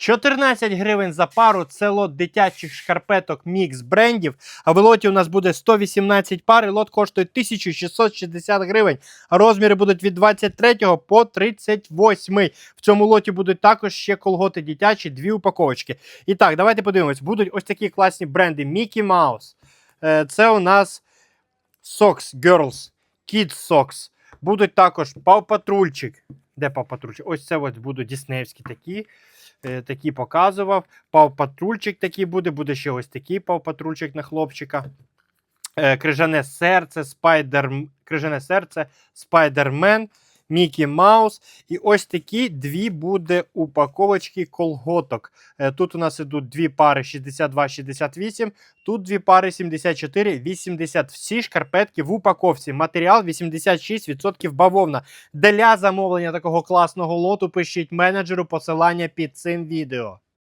14 гривень за пару. Це лот дитячих шкарпеток мікс брендів. А в лоті у нас буде 118 пар. І лот коштує 1660 гривень. А розміри будуть від 23 по 38. В цьому лоті будуть також ще колготи дитячі, дві упаковочки. І так, давайте подивимось. Будуть ось такі класні бренди Mickey Mouse. Е, Це у нас Socks Girls, Kids Socks. Будуть також Пав Патрульчик. Де Пав Патрульчик? Ось це ось будуть діснеївські такі. Е, такі показував. Павпатрульчик такий буде. Буде ще ось такий павпатрульчик на хлопчика. Е, Крижане серце, Спайдер... Крижане серце, Спайдермен, Мікі Маус. І ось такі дві буде упаковочки колготок. Е, Тут у нас ідуть дві пари 62-68, тут дві пари 74-80. Всі шкарпетки в упаковці. Матеріал 86% бавовна. Для замовлення такого класного лоту пишіть менеджеру посилання під цим відео.